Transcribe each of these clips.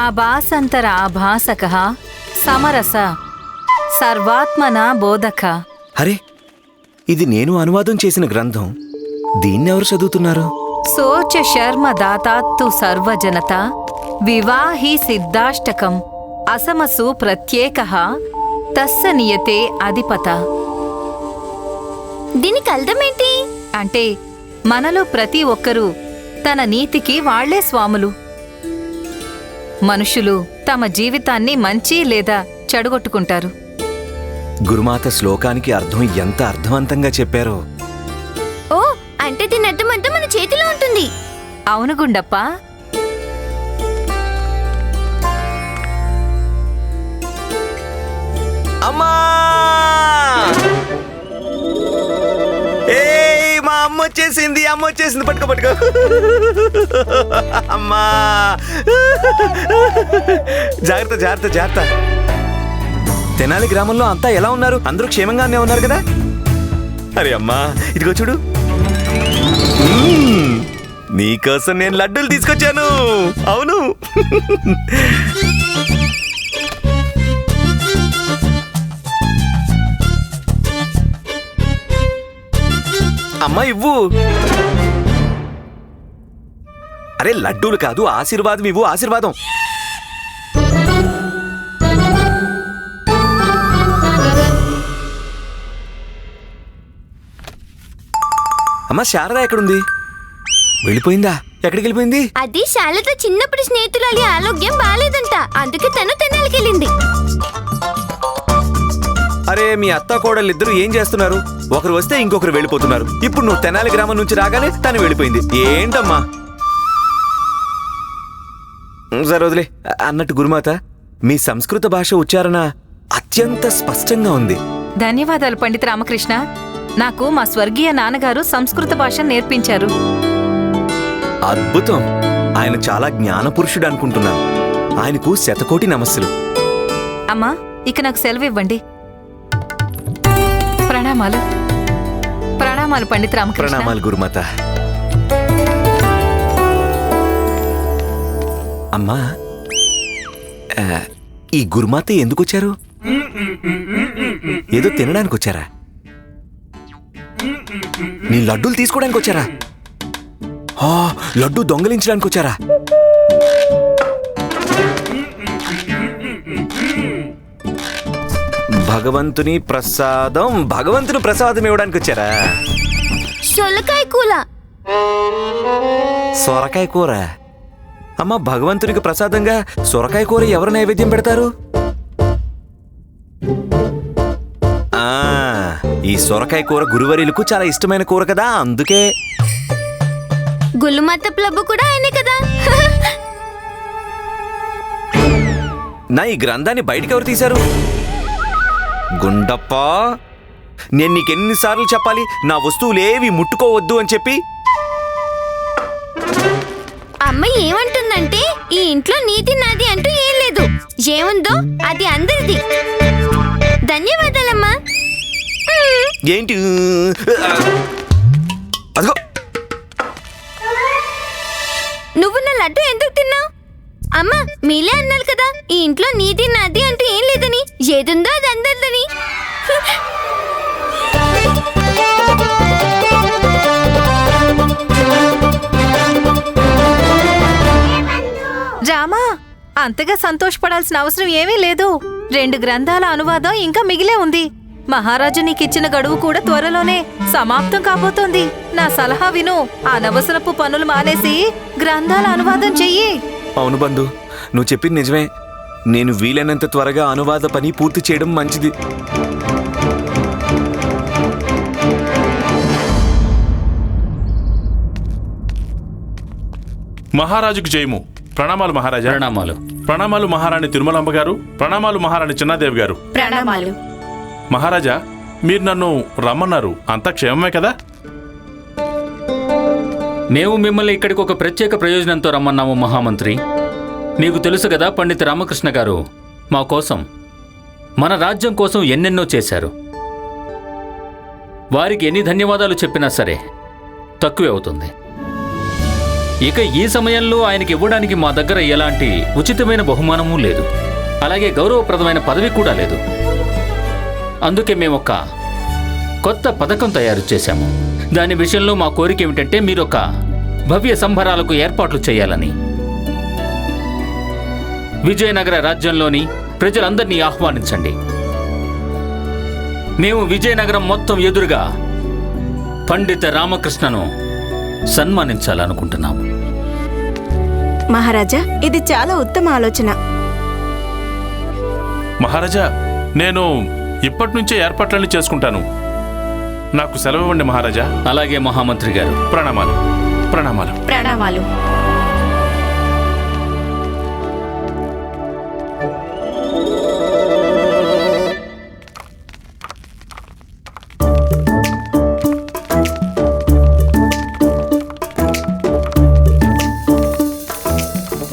ఆభాసంతరాభాసక సమరస సర్వాత్మన బోధక. అరే ఇది నేను అనువాదం చేసిన గ్రంథం. దీన్నెవరు చదువుతున్నారు? సోచ శర్మ దాతాత్తు సర్వజనత వివాహి సిద్ధాష్టకం అసమసు ప్రత్యేక తస్స నియతే అధిపత. దీనికి అర్థమేంటి? అంటే మనలో ప్రతి ఒక్కరూ తన నీతికి వాళ్ళే స్వాములు. మనుషులు తమ జీవితాన్ని మంచి లేదా చెడగొట్టుకుంటారు. గురుమాత శ్లోకానికి అర్థం ఎంత అర్థవంతంగా చెప్పారో. ఓ అంటే దీని అర్థం అంతా మన చేతిలో ఉంటుంది. అవును గుండప్ప. అమ్మా! మా అమ్మ వచ్చేసింది అమ్మ వచ్చేసింది. పట్టుకో పట్టుకో. అమ్మా. జాగ్రత్త జాగ్రత్త జాగ్రత్త. తెనాలి గ్రామంలో అంతా ఎలా ఉన్నారు? అందరూ క్షేమంగానే ఉన్నారు కదా? అరే అమ్మా ఇదిగో చూడు. నీకోసం నేను లడ్డూలు తీసుకొచ్చాను. అవును. అమ్మా ఇవ్వు. అరే లడ్డూలు కాదు ఆశీర్వాదం ఇవ్వు ఆశీర్వాదం. అమ్మా శారద ఎక్కడుంది? వెళ్ళిపోయిందా? ఎక్కడికి వెళ్ళిపోయింది? అది శాలతో చిన్నప్పుడు స్నేహితురాలి ఆరోగ్యం బాగాలేదంట అందుకే తను తెనాలికెళ్ళింది. అరే మీ అత్త కోడలు ఇద్దరు ఏం చేస్తున్నారు? ఒకరు వస్తే ఇంకొకరు వెళ్ళిపోతున్నారు. ఇప్పుడు నువ్వు తెనాలి గ్రామం నుంచి రాగానే తను వెళ్ళిపోయింది. ఏంటమ్మా? సరే వదిలే. అన్నట్టు గురుమాత మీ సంస్కృత భాష ఉచ్చారణ అత్యంత స్పష్టంగా ఉంది. ధన్యవాదాలు పండిత రామకృష్ణ. నాకు మా స్వర్గీయ నాన్నగారు సంస్కృత భాష నేర్పించారు. అద్భుతం. ఆయన చాలా జ్ఞానపురుషుడు అనుకుంటున్నాను. ఆయనకు శతకోటి నమస్సులు. అమ్మా ఇక నాకు సెలవు ఇవ్వండి. ప్రణామాలు. ప్రణామాలు పండిత్ రామకృష్ణ. ప్రణామాలు గురుమాత. అమ్మా ఆ, ఈ గురుమాత ఎందుకు వచ్చారు ఏదో తినడానికి వచ్చారా నీ లడ్డూలు తీసుకోవడానికి వచ్చారా ఆ, లడ్డు దొంగలించడానికి వచ్చారా భగవంతుని ప్రసాదం భగవంతుని ప్రసాదం ఇవ్వడానికి వచ్చారా? సొలకాయ కూల సొరకాయ కూర? అమ్మ భగవంతునికి ప్రసాదంగా సొరకాయ కూర ఎవరు నైవేద్యం పెడతారు? ఆ ఈ సొరకాయ కూర గురువరిలకు చాలా ఇష్టమైన కూర కదా అందుకే. గుల్లుమాత ప్లబ్బు కూడా ఆయనే కదా. నా ఈ గ్రంథాన్ని బయటికి ఎవరు తీశారు? గుండప్ప నేను నీకెన్నిసార్లు చెప్పాలి నా వస్తువులేవి ముట్టుకోవద్దు అని చెప్పి? అమ్మ ఏమంటుందంటే ఈ ఇంట్లో నీతి నాది అంటూ ఏం లేదు. ఏముందో అది అందరిది. ధన్యవాదాలమ్మా. మ్మ్. ఏంటి? అదిగో నువ్వు నా లడ్డు ఎందుకు అమ్మా మీలే అన్నారు కదా ఈ ఇంట్లో నీది నాది అంటూ ఏం లేదని ఏదుందో అది అందరిదని. రామా అంతగా సంతోషపడాల్సిన అవసరం ఏమీ లేదు. రెండు గ్రంథాల అనువాదం ఇంకా మిగిలే ఉంది. మహారాజు నీకిచ్చిన గడువు కూడా త్వరలోనే సమాప్తం కాబోతోంది. నా సలహా విను. అనవసరపు పనులు మానేసి గ్రంథాల అనువాదం చెయ్యి. అవును బంధు నువ్వు చెప్పింది నిజమే. నేను వీలైనంత త్వరగా అనువాద పని పూర్తి చేయడం మంచిది. మహారాజుకు జయము. ప్రణామాలు మహారాజా. ప్రణామాలు. ప్రణామాలు మహారాణి తిరుమలమ్మ గారు ప్రణామాలు మహారాణి చిన్నాదేవి గారు. ప్రణామాలు. మహారాజా మీరు నన్ను రమ్మన్నారు అంతా క్షేమమే కదా? మేము మిమ్మల్ని ఇక్కడికి ఒక ప్రత్యేక ప్రయోజనంతో రమ్మన్నాము మహామంత్రి. నీకు తెలుసు కదా పండిత రామకృష్ణ గారు మా కోసం మన రాజ్యం కోసం ఎన్నెన్నో చేశారు. వారికి ఎన్ని ధన్యవాదాలు చెప్పినా సరే తక్కువే అవుతుంది. ఇక ఈ సమయంలో ఆయనకి ఇవ్వడానికి మా దగ్గర ఎలాంటి ఉచితమైన బహుమానమూ లేదు. అలాగే గౌరవప్రదమైన పదవి కూడా లేదు. అందుకే మేము ఒక కొత్త పథకం తయారు చేశాము. దాని విషయంలో మా కోరిక ఏమిటంటే మీరు ఒక భవ్య సంబరాలకు ఏర్పాట్లు చేయాలని. విజయనగర రాజ్యంలోని ప్రజలందరినీ ఆహ్వానించండి. మేము విజయనగరం మొత్తం ఎదురుగా పండిత రామకృష్ణను సన్మానించాలనుకుంటున్నాము. మహారాజా ఇది చాలా ఉత్తమ ఆలోచన. మహారాజా నేను ఇప్పటి నుంచే ఏర్పాట్లన్నీ చేసుకుంటాను. నాకు సెలవు ఇవ్వండి మహారాజా. అలాగే మహామంత్రి గారు. ప్రణామాలు. ప్రణామాలు. ప్రణామాలు.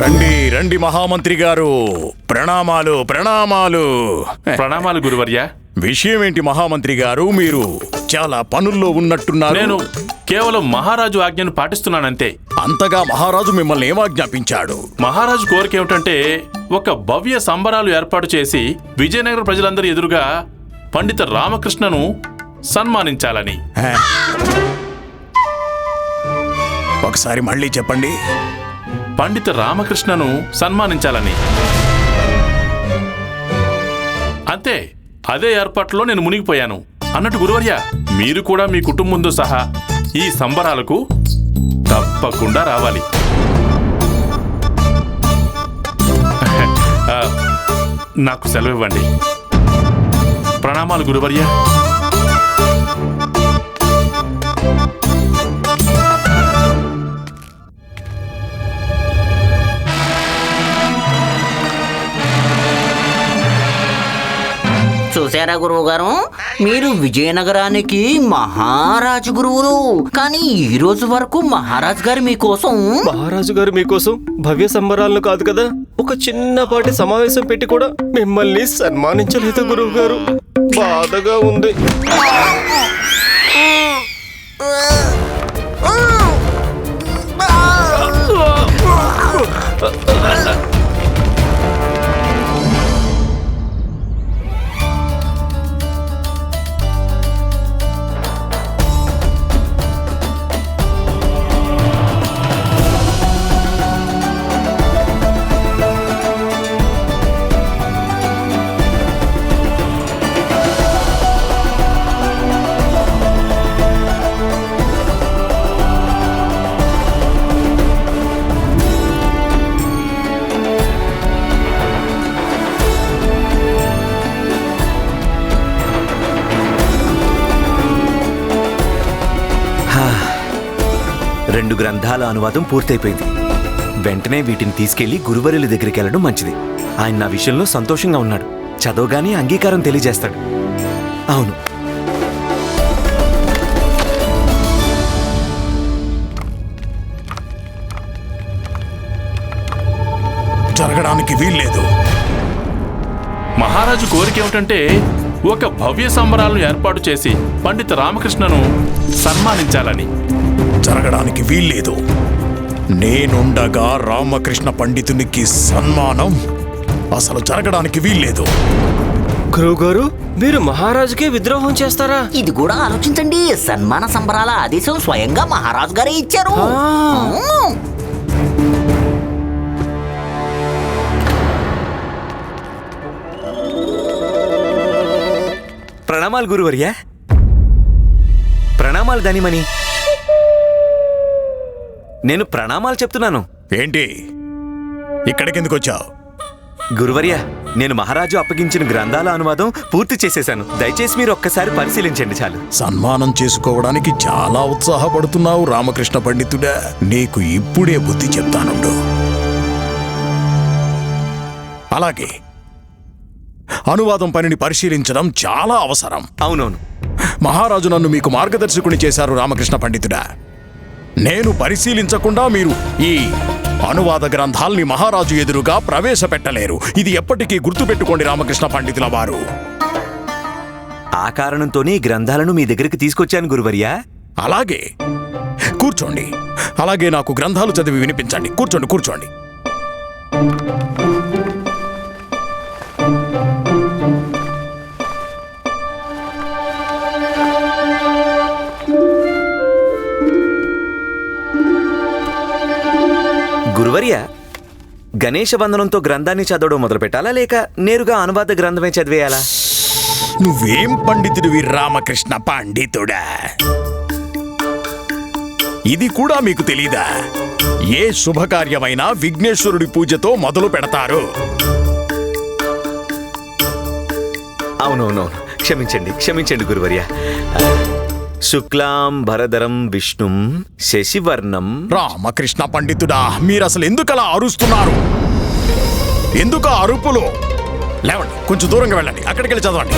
రండి రండి మహామంత్రి గారు. ప్రణామాలు ప్రణామాలు. ప్రణామాలు గురువర్య. విషయం ఏంటి మహామంత్రి గారు? మీరు చాలా పనుల్లో ఉన్నట్టున్నారు. నేను కేవలం మహారాజు ఆజ్ఞను పాటిస్తున్నానంతే. అంతగా మహారాజు మిమ్మల్ని ఏమాజ్ఞాపించాడు మహారాజు కోరిక ఏమిటంటే ఒక భవ్య సంబరాలు ఏర్పాటు చేసి విజయనగర ప్రజలందరి ఎదురుగా పండిత రామకృష్ణను సన్మానించాలని. ఒకసారి మళ్ళీ చెప్పండి. పండిత రామకృష్ణను సన్మానించాలని. అంతే. అదే ఏర్పాట్లో నేను మునిగిపోయాను. అన్నట్టు గురువర్య మీరు కూడా మీ కుటుంబంతో సహా ఈ సంబరాలకు తప్పకుండా రావాలి. నాకు సెలవు ఇవ్వండి ప్రణామాలు గురువర్య. చూసారా గురువు గారు మీరు విజయనగరానికి మహారాజు గురువులు కానీ ఈ రోజు వరకు మహారాజు గారు మీకోసం మహారాజు గారు మీకోసం భవ్య సంబరాలను కాదు కదా ఒక చిన్నపాటి సమావేశం పెట్టి కూడా మిమ్మల్ని సన్మానించలేదు గురువు గారు బాధగా ఉంది హా. గ్రంథాల అనువాదం పూర్తయిపోయింది. వెంటనే వీటిని తీసుకెళ్ళి గురువరుల దగ్గరికి వెళ్ళడం మంచిది. ఆయన నా విషయంలో సంతోషంగా ఉన్నాడు. చదవగానే అంగీకారం తెలియజేస్తాడు. అవును. జరగడానికి వీల్లేదు. మహారాజు కోరిక ఏమిటంటే ఒక భవ్య సంబరాలను ఏర్పాటు చేసి పండిత రామకృష్ణను సన్మానించాలని. జరగడానికి వీల్లేదు. నేనుండగా రామకృష్ణ పండితునికి సన్మానం అసలు జరగడానికి వీల్లేదు. గురువు గారు మీరు మహారాజుకే విద్రోహం చేస్తారా? ఇది కూడా ఆలోచించండి. సన్మాన సంబరాల ఆదేశం స్వయంగా మహారాజు గారే ఇచ్చారు. ప్రణామాలు గురువర్య. ప్రణామాలు ధనిమణి నేను ప్రణామాలు చెప్తున్నాను. ఏంటి? ఇక్కడికెందుకు వచ్చావు గురువర్య నేను మహారాజు అప్పగించిన గ్రంథాల అనువాదం పూర్తి చేసేశాను. దయచేసి మీరు ఒక్కసారి పరిశీలించండి చాలు. సన్మానం చేసుకోవడానికి చాలా ఉత్సాహపడుతున్నావు రామకృష్ణ పండితుడా. నీకు ఇప్పుడే బుద్ధి చెప్తానుండు. అలాగే అనువాదం పనిని పరిశీలించడం చాలా అవసరం. అవునవును. మహారాజు నన్ను మీకు మార్గదర్శకుని చేశారు రామకృష్ణ పండితుడా. నేను పరిశీలించకుండా మీరు ఈ అనువాద గ్రంథాల్ని మహారాజు ఎదురుగా ప్రవేశపెట్టలేరు. ఇది ఎప్పటికీ గుర్తుపెట్టుకోండి రామకృష్ణ పండితుల వారు. ఆ కారణంతోనే ఈ గ్రంథాలను మీ దగ్గరికి తీసుకొచ్చాను గురువర్య. అలాగే. కూర్చోండి. అలాగే నాకు గ్రంథాలు చదివి వినిపించండి. కూర్చోండి కూర్చోండి. గణేష వందనంతో గ్రంథాన్ని చదవడం మొదలు పెట్టాలా లేక నేరుగా అనువాద గ్రంథమే చదివేయాలా? నువ్వేం పండితుడివి రామకృష్ణ పండితుడా? ఇది కూడా మీకు తెలీదా? ఏ శుభకార్యమైనా విఘ్నేశ్వరుడి పూజతో మొదలు పెడతారు. అవునవునవును. క్షమించండి క్షమించండి గురువర్య. శుక్లాం భరధరం విష్ణుం శశివర్ణం. రామకృష్ణ పండితుడా మీరు అసలు ఎందుకలా అరుస్తున్నారు? ఎందుకు ఆ అరుపులు? లేవండి కొంచెం దూరంగా వెళ్ళండి అక్కడికి వెళ్ళి చదవండి.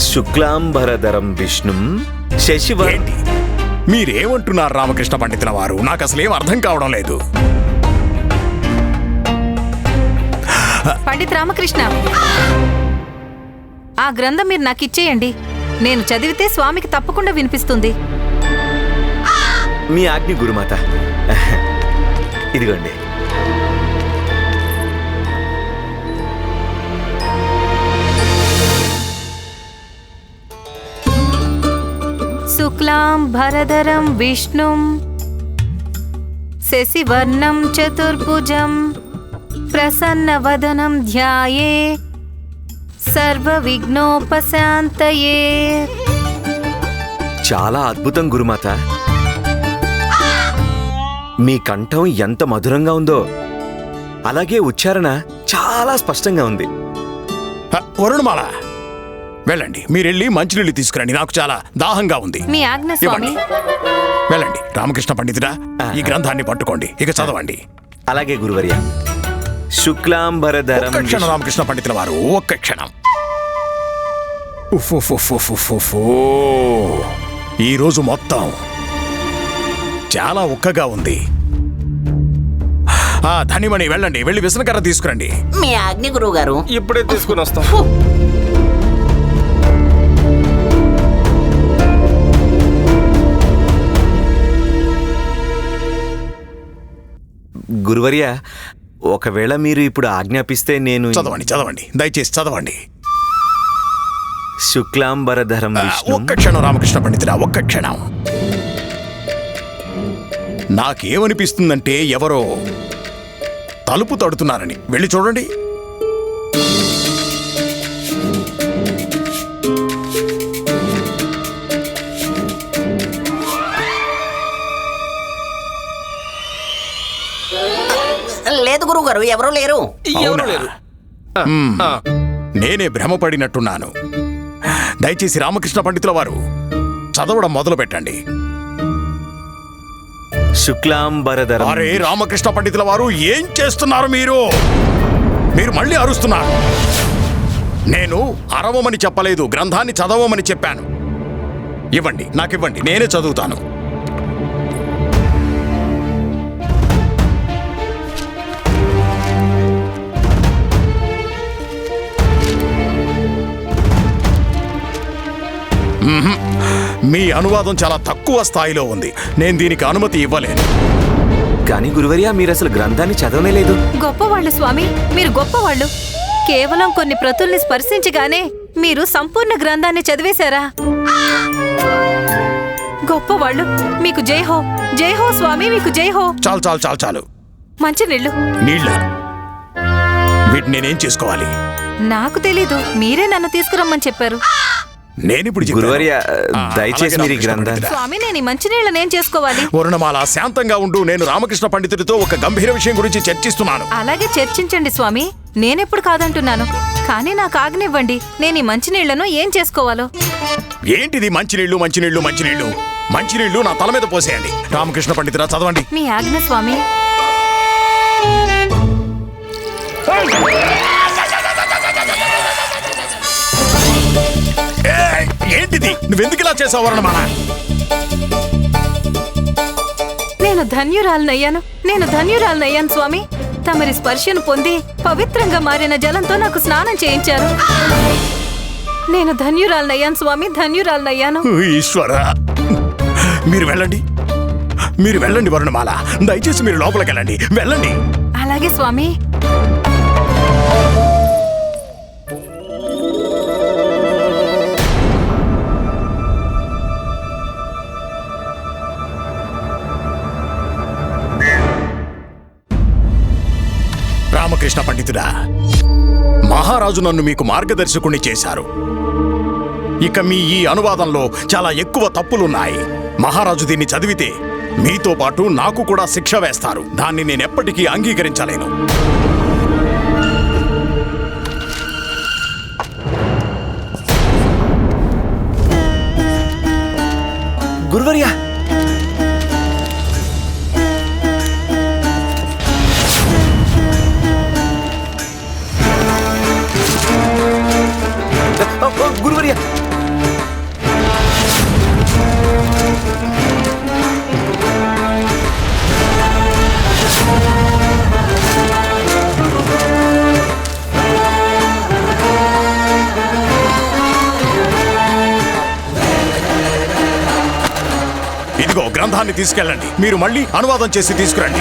శుక్లాం భరధరం విష్ణుం శశివర్ ఏంటి? మీరేమంటున్నారు రామకృష్ణ పండితుల వారు? నాకు అసలు ఏం అర్థం కావడం లేదు. పండిత్ రామకృష్ణ. ఆ గ్రంథం మీరు నాకు ఇచ్చేయండి. నేను చదివితే స్వామికి తప్పకుండా వినిపిస్తుంది. మీ ఆజ్ఞ గురుమాత. ఇదిగోండి. శుక్లాం భరధరం విష్ణుం శశివర్ణం చతుర్భుజం ప్రసన్నవదనం ధ్యాయే సర్వ విఘ్నోపశాంతయే చాలా అద్భుతం గురుమాత. మీ కంఠం ఎంత మధురంగా ఉందో. అలాగే ఉచ్చారణ చాలా స్పష్టంగా ఉంది. హ, వరుణమాల. వెళ్ళండి. మీరెళ్ళి మంచినీళ్ళు తీసుకురండి. నాకు చాలా దాహంగా ఉంది. మీ ఆజ్ఞ స్వామి. వెళ్ళండి. రామకృష్ణ పండితుడా ఈ గ్రంథాన్ని పట్టుకోండి. ఇక చదవండి. అలాగే గురువర్య. శుక్లాంబరధరం ఒక్క క్షణం రామకృష్ణ పండితుల వారు ఒక్క క్షణం. ఉఫ్ ఉఫ్ ఉఫ్ ఉఫ్ ఉఫ్ ఉఫ్ ఓ. ఈ రోజు మొత్తం చాలా ఉక్కగా ఉంది. ఆ ధనిమణి వెళ్ళండి. వెళ్ళి విసనకర్ర తీసుకురండి. మీ ఆజ్ఞ గురువు గారు ఇప్పుడే తీసుకుని వస్తాం. గురువర్య ఒకవేళ మీరు ఇప్పుడు ఆజ్ఞాపిస్తే నేను చదవండి చదవండి. దయచేసి చదవండి. శుక్లాంబరధరం విష్ణు. ఒక్క క్షణం రామకృష్ణ పండితుడా ఒక్క క్షణం. నాకేమనిపిస్తుందంటే ఎవరో తలుపు తడుతున్నారని. వెళ్ళి చూడండి. గురువు గారు? ఎవరూ లేరు? ఎవరు? లేరు. ఆ, నేనే భ్రమపడినట్టున్నాను. దయచేసి రామకృష్ణ పండితుల వారు చదవడం మొదలు పెట్టండి శుక్లాంబరధరం. అరే రామకృష్ణ పండితుల వారు ఏం చేస్తున్నారు మీరు? మీరు మళ్ళీ అరుస్తున్నారు. నేను అరవమని చెప్పలేదు గ్రంథాన్ని చదవమని చెప్పాను. ఇవ్వండి నాకివ్వండి నేనే చదువుతాను. మీ అనువాదం చాలా తక్కువ స్థాయిలో ఉంది. నేను దీనికి అనుమతి ఇవ్వలేను. కానీ గురువర్య మీరు అసలు గ్రంథాన్ని చదవనే లేదు. గొప్పవాళ్ళు స్వామి మీరు గొప్పవాళ్ళు. కేవలం కొన్ని ప్రతుల్ని స్పర్శించగానే మీరు సంపూర్ణ గ్రంథాన్ని చదివేశారా? గొప్పవాళ్ళు మీకు జై హో. జై హో స్వామి మీకు జై హో. చాలు చాలు చాలు చాలు. మంచి నీళ్ళు నీళ్ళ. వీటిని నేనేం చేసుకోవాలి? నాకు తెలీదు. మీరే నన్ను తీసుకురమ్మని చెప్పారు. నేనిప్పుడు చెప్తాను. గురువర్య దయచేసి మీరు గ్రంథాన్ని. స్వామి నేను ఈ మంచి నీళ్ళని ఏం చేసుకోవాలి. వరుణమాల శాంతంగా ఉండు నేను రామకృష్ణ పండితుడితో ఒక గంభీర విషయం గురించి చర్చిస్తున్నాను. అలాగే చర్చించండి స్వామి నేనెప్పుడు కాదంటున్నాను. కానీ నాకు ఆజ్ఞివ్వండి నేను ఈ మంచినీళ్ళను ఏం చేసుకోవాలో? ఏంటిది మంచినీళ్ళు మంచినీళ్ళు మంచినీళ్ళు మంచినీళ్ళు నా తల మీద పోసేయండి. రామకృష్ణ పండితుడా చదవండి. మీ ఆజ్ఞ స్వామి. ఏంటిది? నువ్వెందుకు ఇలా చేసావు వరుణమాల నేను ధన్యురాలనయ్యాను. నేను ధన్యురాలనయ్యాను స్వామి. తమరి స్పర్శను పొంది పవిత్రంగా మారిన జలంతో నాకు స్నానం చేయించారు. నేను ధన్యురాలనయ్యాను స్వామి ధన్యురాలనయ్యాను. ఈశ్వర. మీరు వెళ్ళండి. మీరు వెళ్ళండి వరుణమాల. దయచేసి మీరు లోపలికి వెళ్ళండి వెళ్ళండి. అలాగే స్వామి. మహారాజు నన్ను మీకు మార్గదర్శకుణ్ణి చేశారు. ఇక మీ ఈ అనువాదంలో చాలా ఎక్కువ తప్పులున్నాయి. మహారాజు దీన్ని చదివితే మీతో పాటు నాకు కూడా శిక్ష వేస్తారు. దాన్ని నేను ఎప్పటికీ అంగీకరించలేను. గురువర్యా గురువర్యా గ్రంథాన్ని తీసుకెళ్ళండి. మీరు మళ్ళీ అనువాదం చేసి తీసుకురండి.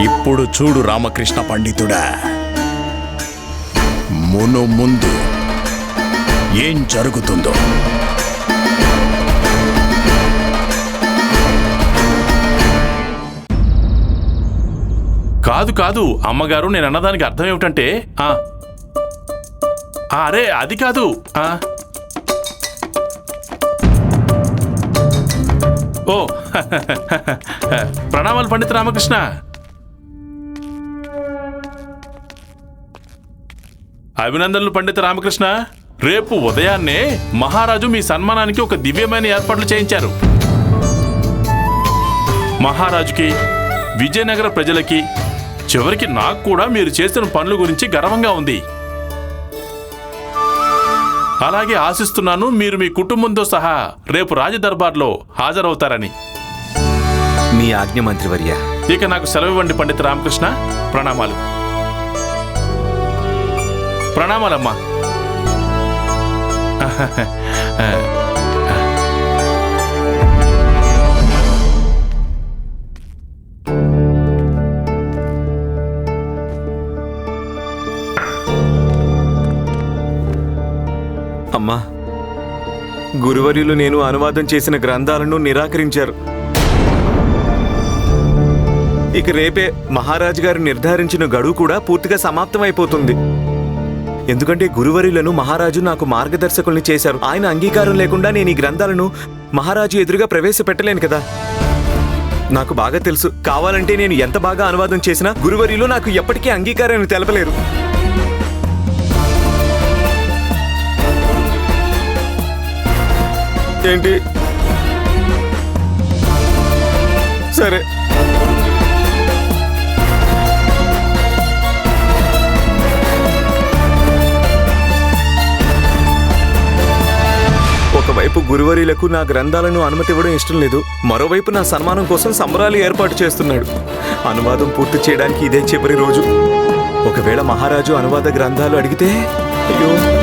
ఇప్పుడు చూడు రామకృష్ణ పండితుడా. మును ముందు ఏం జరుగుతుందో. కాదు కాదు అమ్మగారు నేను అన్నదానికి అర్థం ఏమిటంటే ఆ ఆ, అరే అది కాదు ఆ. ఓ ప్రణామాలు పండిత రామకృష్ణ. అభినందనలు పండిత రామకృష్ణ. రేపు ఉదయాన్నే మహారాజు మీ సన్మానానికి ఒక దివ్యమైన ఏర్పాట్లు చేయించారు. మహారాజుకి విజయనగర ప్రజలకి చివరికి నాకు కూడా మీరు చేసిన పనుల గురించి గర్వంగా ఉంది. అలాగే ఆశిస్తున్నాను మీరు మీ కుటుంబంతో సహా రేపు రాజదర్బార్లో హాజరవుతారని. మీ ఆజ్ఞ మంత్రివర్య. ఇక నాకు సెలవు ఇవ్వండి పండిత రామకృష్ణ. ప్రణామాలు. ప్రణామాలమ్మా. అమ్మా గురువర్యులు నేను అనువాదం చేసిన గ్రంథాలను నిరాకరించారు. ఇక రేపే మహారాజు గారు నిర్ధారించిన గడువు కూడా పూర్తిగా సమాప్తమైపోతుంది. ఎందుకంటే గురువరులను మహారాజు నాకు మార్గదర్శకుల్ని చేశారు. ఆయన అంగీకారం లేకుండా నేను ఈ గ్రంథాలను మహారాజు ఎదురుగా ప్రవేశపెట్టలేను కదా. నాకు బాగా తెలుసు. కావాలంటే నేను ఎంత బాగా అనువాదం చేసినా గురువరిలో నాకు ఎప్పటికీ అంగీకారాన్ని తెలపలేరు. ఏంటి? సరే. ఒకవైపు గురువరీలకు నా గ్రంథాలను అనుమతి ఇవ్వడం ఇష్టం లేదు మరోవైపు నా సన్మానం కోసం సంబరాలు ఏర్పాటు చేస్తున్నాడు. అనువాదం పూర్తి చేయడానికి ఇదే చివరి రోజు. ఒకవేళ మహారాజు అనువాద గ్రంథాలు అడిగితే అయ్యో!